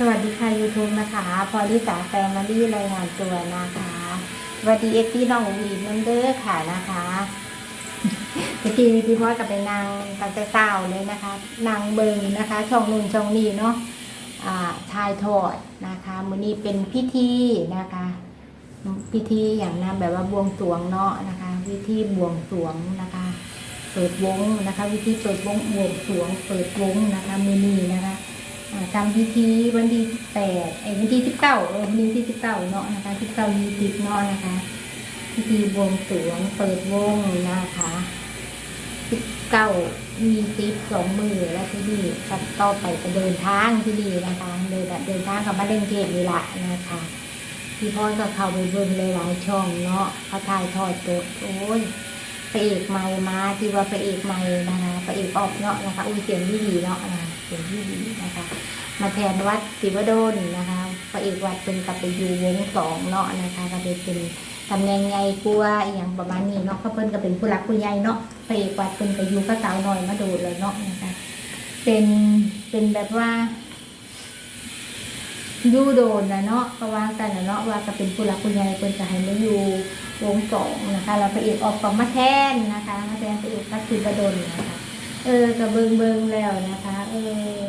สวัสดีค่ะ YouTube นะคะ พอลิสาแฟมิลี่รายงานตัวนะคะสวัสดีเอฟพี่น้องอุ๋งอิงน้ำเด้อค่ะนะคะเมื่อกี้พี่พ่อกับไปนางตั้งแต่เช้าเลยนะคะ นางเบิงนะคะ ช่องนุ่นช่องนี้เนาะอ่าทายทอดนะคะมือนี้เป็นพิธีนะคะ พิธีอย่างนั้นแบบว่าบวงสรวงเนาะนะคะวิธีบวงสรวงนะคะ เปิดวงนะคะ วิธีเปิดวงบวงสรวง เปิดวงนะคะมือนี้นะคะ ทำพิธีวันที่แปดไอ้วันที่สิบเก้าเออวันที่สิบเก้าเนาะนะคะสิบเก้ายี่สิบเนาะนะคะ พิธีบวงสรวงเปิดวงนะคะสิบเก้ามีสิบสองมือแล้วที่นี่ก็ต่อไปก็เดินทางที่นี่นะคะเดินเดินทางกับมาเล่นเกมนี่ละนะคะพี่พ่อก็เข้าไปเบิ่งหลายๆช่องเนาะเขาถ่ายทอดตัวโอ้ยพระเอกใหม่มาที่ว่าพระเอกใหม่นะคะพระเอกออกเนาะนะคะอุ้ยเสียงดีเนาะนะคะ เสียงที่ดีนะคะ มาแทนวัดศิวดลนะคะพระเอกวัดเป็นกลับไปอยู่วงสองเนาะนะคะก็ไปเป็นตำแหน่งใหญ่กลัวอย่างประมาณนี้เนาะเขาเพิ่นก็เป็นผู้รักผู้ใหญ่เนาะพระเอกวัดเป็นไปอยู่ก็สาวน้อยมาดูเลยเนาะนะคะเป็นเป็นแบบว่ายู่โดนนะเนาะก็วางกันนะเนาะว่าก็เป็นผู้รักผู้ใหญ่เพิ่นจะให้มาอยู่วงสองนะคะแล้วพระเอกออกก็มาแทนนะคะมาแทนพระเอกวัดศิวดลนะคะ เออก็เบิงเบิงแล้วนะคะ เออ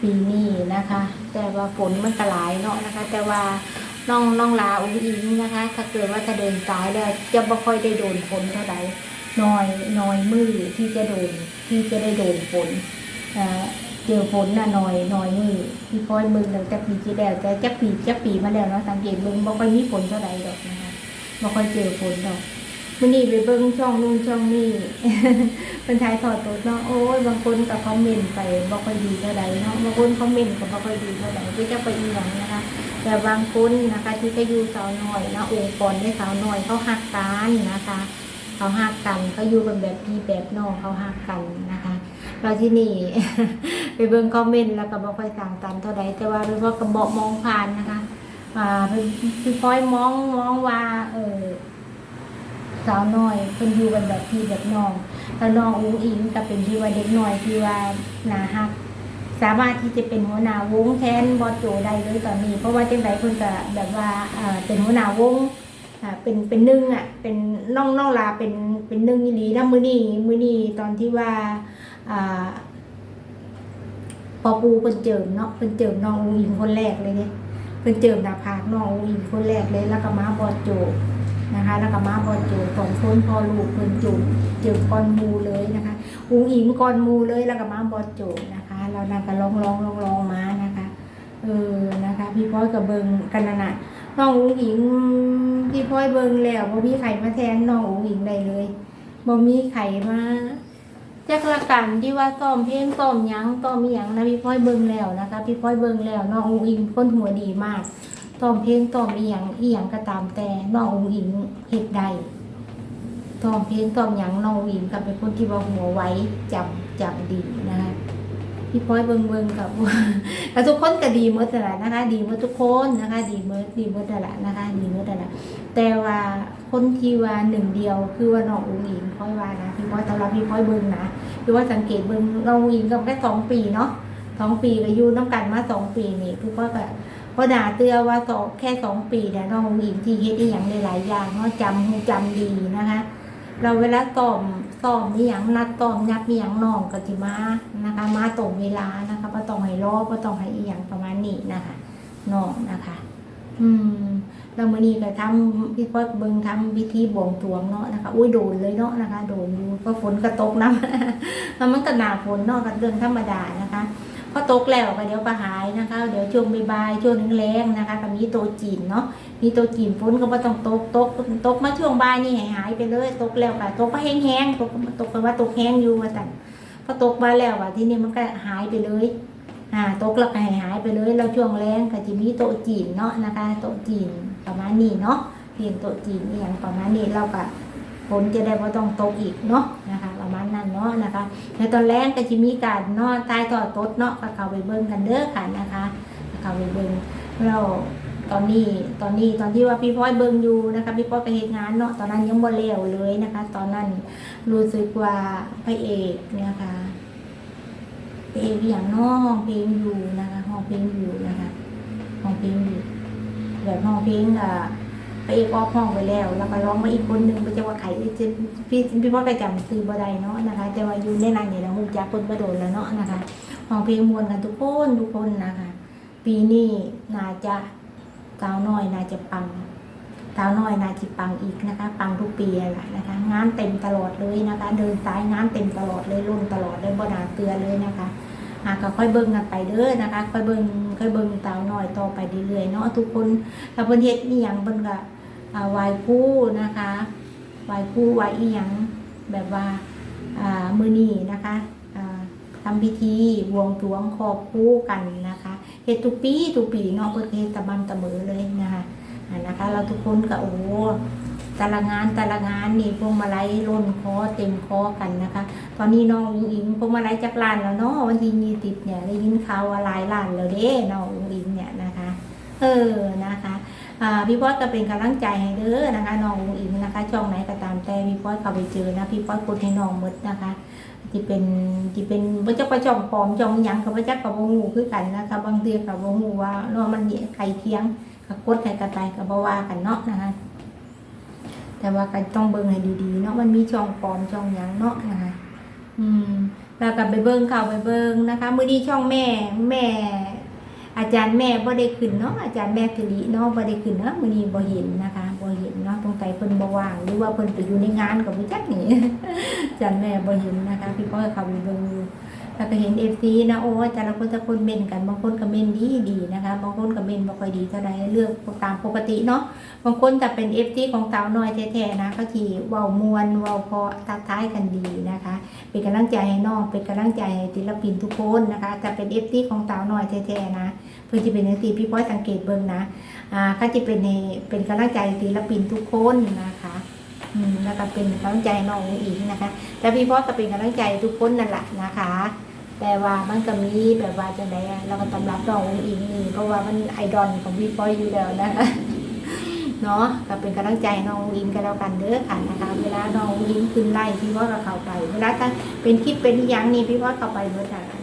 ปีนี้นะคะ แต่ว่าฝนมันกระหลายเนาะนะคะ แต่ว่าน้องน้องลาอุ้งอิงนะคะ ถ้าเกิดว่าจะเดินสายแล้วจะไม่ค่อยได้โดนฝนเท่าไหร่น้อยน้อยมือที่จะโดนที่จะได้โดนฝนเออเจอฝนน่ะน้อยน้อยมือที่คอยมึงตั้งแต่ปีที่แล้วแต่จะปีจะปีมาแล้วเนาะสังเกตมึงไม่ค่อยมีฝนเท่าไหร่ดอกนะคะไม่ค่อยเจอฝนดอกมื่อนี้ไปเบิ้งช่องนู่นช่องนี่ เป็นทายถอดตัวเนาะโอ้ยบางคนก็คอมเมนต์ไปบ่ค่อยดีเท่าใดเนาะบางคนคอมเมนต์ก็บ่ค่อยดีเท่าใดที่จะไปอีหยังนะคะ แต่บางคนนะคะที่ก็อยู่สาวน้อยนะองค์กรได้สาวน้อยเขาหักกันนะคะเขาหักกันเขาอยู่กันแบบพี่แบบน้องเขาหักกันนะคะเราที่นี่ไปเบิ่งคอมเมนต์แล้วก็บ่ค่อยต่างกันเท่าใดแต่ว่าเรียกว่ากระบอกมองผ่านนะคะอ่าเพิ่นคือคอยมองมองว่าเออ สาวน้อยเพิ่นอยู่กันแบบพี่แบบน้องถ้าน้องอุ้งอิงก็เป็นที่ว่าเด็กน้อยที่ว่านาฮักสามารถที่จะเป็นหัวหน้าวงแทนบอสโจได้เลยตอนนี้ เพราะว่าเจังไดเพิ่นก็แบบว่าเอ่อเป็นหัวหน้าวงอ่าเป็นเป็นหนึ่งอะเป็นน้องน้องลาเป็นเป็นหนึ่งอีหลีนะมือนี้มื้อนี้ตอนที่ว่าอ่าพอปูเพิ่นเจิมเนาะเพิ่นเจิมน้องอุ้งอิงคนแรกเลยเนี่ยเพิ่นเจิมหน้าผากน้องอุ้งอิงคนแรกเลยแล้วก็มาบอสโจ นะคะ แล้วก็มาบอลจูสองคนพอลูกเพิ่นจูเจอก้อนมูเลยนะคะอุงอิงก้อนมูเลยแล้วก็มาบอลจูนะคะ เรานำกันลองลองลองลองมานะคะเออนะคะ พี่พ้อยกับเบิงกันนะนะน้องอุงอิงพี่พ้อยเบิงแล้วบ่มีไข่มาแทนน้องอุงอิงได้เลยบ่มีไข่มาจักละกันที่ว่าซ้อมเพลงซ้อมยังซ้อมอียังนะพี่พ้อยเบิงแล้วนะคะ พี่พ้อยเบิงแล้วน้องอุงอิงคนหัวดีมาก ตอมเพลงตอมอีหยังอีหยังก็ตามแต่น้ององอิงเฮ็ดได้ตอมเพลงตอมหยังน้ององอิงก็เป็นคนที่ว่าหัวไว้จำจำดีนะคะพี่พ้อยเบิงเบิงกับกับทุกคนก็ดีหมดแต่ละนะคะ ดีหมดทุกคนนะคะ ดีหมดดีหมดแต่ละนะคะ ดีหมดแต่ละแต่ว่าคนที่ว่าหนึ่งเดียวคือว่าน้ององอิงพ้อยว่านะพี่พ้อยตอนรับพี่พ้อยเบิงนะพี่ว่าสังเกตเบิงน้ององอิงก็แค่สองปีเนาะสองปีก็อยู่น้ำกันมาสองปีนี่พี่พ้อยก็ ราะดาเตือว่าสองแค่สองปีแต่น้องหญิงที่เฮ็ดอีหยังหลายๆอย่างเนาะจำหูจำดีนะคะ เราเวลาตอมตอมนี่หยังนัดตอมยับมีหยังน้องก็สิมานะคะ มาตรงเวลานะคะบ่ต้องให้รอบ่ต้องให้อีหยังประมาณนี้นะคะน้องนะคะ อืมแล้วมื้อนี้ก็ทำพี่พ่อเบิงทำพิธีบวงสรวงเนาะนะคะอุ้ยโดนเลยเนาะนะคะ โดนอยู่เพระฝนก็ตกน้ำแล้วมันก็หนาฝนเนาะก็เรื่องธรรมดานะคะ พอตกแล้วก็เดี๋ยวก็หายนะคะ เดี๋ยวช่วงบ่ายๆช่วงนึงแรงนะคะก็มีโตจีนเนาะมีโตจีนฝนก็บ่ต้องตกตกตกมาช่วงบ่ายนี่ให้หายไปเลยตกแล้วก็ตกก็แห้งๆตกตกก็ว่าตกแห้งอยู่ว่าแต่พอตกมาแล้วอะที่นี่มันก็หายไปเลยอ่าตกแล้วก็ให้หายไปเลยแล้วช่วงแรงก็จะมีโตจีนเนาะนะคะ โตจีนประมาณนี้เนาะเพียงโตจีนอย่างประมาณนี้เราก็ฝนจะได้บ่ต้องตกอีกเนาะนะคะ นาะนะคะ ในตอนแรกก็จะมีการเนาะใต้ต่อตดเนาะก็เข้าไปเบิ่งกันเด้อค่ะนะคะก็เข้าไปเบิ่งเราตอนนี้ตอนนี้ตอนที่ว่าพี่พ้อยเบิ่งอยู่นะคะพี่พ้อยไปเฮ็ดงานเนาะตอนนั้นยังบ่แล้วเลยนะคะ ตอนนั้นรู้สึกว่าพระเอกนี่ยค่ะพระเอกอย่างเน้องเพลงอยู่นะคะห้ององเพลงอยู่นะคะห้องเพลงอยู่แบบห้องเพลงอะ ไปเอกออกห้องไปแล้ว แล้วก็ร้องมาอีกคนหนึ่งไปจะว่าใครจะพี่พี่พ่อก็จำซื้อบ่ได้เนาะนะคะ แต่ว่าอยู่ในนั้นเนี่ยเราหูจักคนบ่โดนแล้วเนาะนะคะห้องเพลงมวนกันทุกคนทุกคนนะคะ ปีนี้น่าจะสาวน้อยน่าจะปังสาวน้อยนาจะปังอีกนะคะ ปังทุกปีแหละนะคะ งานเต็มตลอดเลยนะคะ เดินสายงานเต็มตลอดเลยรุ่นตลอดเลยบนาเตือนเลยนะคะอะก็ค่อยเบิ่งกันไปเด้อนะคะ ค่อยเบิ่งค่อยเบิ่งสาวน้อยต่อไปเรื่อยๆเนาะทุกคนถ้าเพิ่นเฮ็ดอีหยังเพิ่นก็ ไหว้ครูนะคะไหว้ครูไหว้อีหยังแบบว่ามือนีนะคะทำพิธีบวงสรวงขอบคู่กันนะคะเฮ็ดทุปีทุปีนาะเพิ่นเฮตะบันตะเมอเลยนะคะนะคะ เราทุกคนก็โอ้แต่ละงานแต่ละงานนี่พวงมาลัยล้นคอเต็มคอกันนะคะ ตอนนี้น้องอุ๋งอิงพวงมาลัยจากล้านแล้วเนาะวันที่ยี่สิบเนี่ยได้ยินข่าวว่าหลายล้านแล้วเด้น้องอุ๋งอิงเนี่ยนะคะ เออนะคะ พี่พอดก็เป็นกำลังใจให้เด้อนะคะน้องอุ๋งอิงนะคะช่องไหนก็ตามแต่พี่พอดเข้าไปเจอนะพี่พอดกดให้น้องมดนะคะที่เป็นที่เป็นพระเจ้าประจอมปลอมจองยังกับพระเจ้ากับวงูคือกันนะคะบางเทีกับวงูว่าเนาะมันเนี่ยไก่เทียงกับกดให้กันไปกับบ่ว่ากันเนาะนะคะแต่ว่าก็ต้องเบิ่งให้ดีๆเนาะมันมีช่องปลอมช่องยังเนาะนะคะอืมแล้วก็ไปเบิ่งข่าวไปเบิ่งนะคะ มือนี้ช่องแม่แม่ อาจารย์แม่บ่ได้ขึ้นเนาะอาจารย์แม่สิริเนาะบ่ได้ขึ้นเนาะมื้อนี้บ่เห็นนะคะบ่เห็นเนาะตรงใจเพิ่นบ่ว่างหรือว่าเพิ่นไปอยู่ในงานกับ่จักนี่อาจารย์แม่บ่เห็นนะคะพี่ก็เข้าไปเบิ่งอยู่ แล้วก็เห็น FC นะโอ้แต่ละคนแต่ละคนเมนกันบางคนก็เมนดีดีนะคะบางคนก็เม่นบ่ค่อยดีเท่าใดเลือกตามปกติเนาะบางคนแต่เป็น FT ของสาวน้อยแท้ๆนะก็ทีเว้ามวนเว้าเพอทักทายกันดีนะคะ เป็นกำลังใจให้น้องเป็นกำลังใจให้ศิลปินทุกคนนะคะแต่เป็น FT ของสาวน้อยแท้ๆนะเพื่อจะเป็นนักตีพี่ป้อยสังเกตเบิ่งนะอ่าก็จะเป็นในเป็นกำลังใจศิลปินทุกคนนะคะแล้วก็เป็นกำลังใจน้องอุ๋งอิงนะคะ แต่พี่ป้อยก็เป็นกำลังใจทุกคนนั่นแหละนะคะ แต่ว่ามันก็มีแบบว่าจังไดอะเราก็ตำรับน้ององอิงนี่เพราะว่ามันไอดอลของพี่ป้อยอยู่แล้วนะคะเนาะก็เป็นกำลังใจน้องอิงกันแล้วกันเด้อค่ะนะคะ เวลาน้องอิงขึ้นไล่พี่พ่อก็เข้าไป เวลาถ้าเป็นคลิปเป็นอหยังนี่พี่พ่อเข้าไปเมดอะนะคะ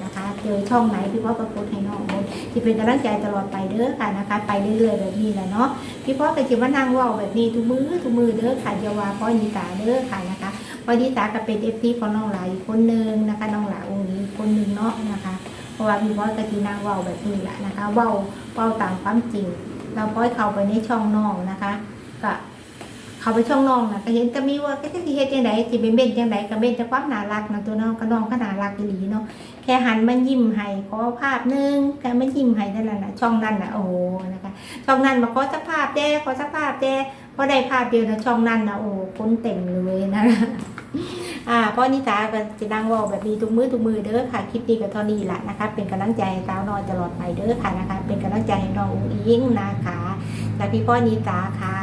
เจอช่องไหนพี่พ่อก็โพสให้น้องหมดที่เป็นกำลังใจตลอดไปเด้อค่ะนะคะ ไปเรื่อยๆแบบนี้แหละเนาะพี่พ่อก็จะมานั่งว่าแบบนี้ทุกมือทุกมือเด้อค่ะจะว่าพ่อยิตาเด้อค่ะนะคะพ่อยิตาก็เป็นเอฟซีของน้องหลายอีกคนนึงนะคะน้องหลาองค์นี้คนหนึ่งเนาะนะคะเพราะว่าพี่พ่อก็จะนั่งว่าแบบนี้แหละนะคะว่าเว่าตามความจริง เราพ่อยเข้าไปในช่องน้องนะคะก็ เขาไปช่องน้องนะก็เห็นก็มีว่าก็จะเฮ็ดจังไดสิเป็นเบ็นจังไดก็เบ็นแต่ความน่ารักนะตัวน้องก็น้องก็น่ารักอีหลีเนาะแค่หันมันยิ้มให้ขอภาพหนึงแค่มันยิ้มให้นั่นแหละนะช่องนั้นนะโอ้โหนะคะช่องนั้นมาขอสักภาพแด้ขอสักภาพแด้พอได้ภาพเดียวนะช่องนั้นนะโอ้คนเต็มเลยนะอ่าพ่อนิตาก็จะนั่งว่าแบบนี้ทุกมือทุกมือเด้อค่ะคลิปนี้ก็เท่านี้แหละนะคะ เป็นกำลังใจให้สาวนอนตลอดไปเด้อค่ะนะคะ เป็นกำลังใจให้น้องอุ้งอิงนะคะจากพี่พ่อนิตาค่ะ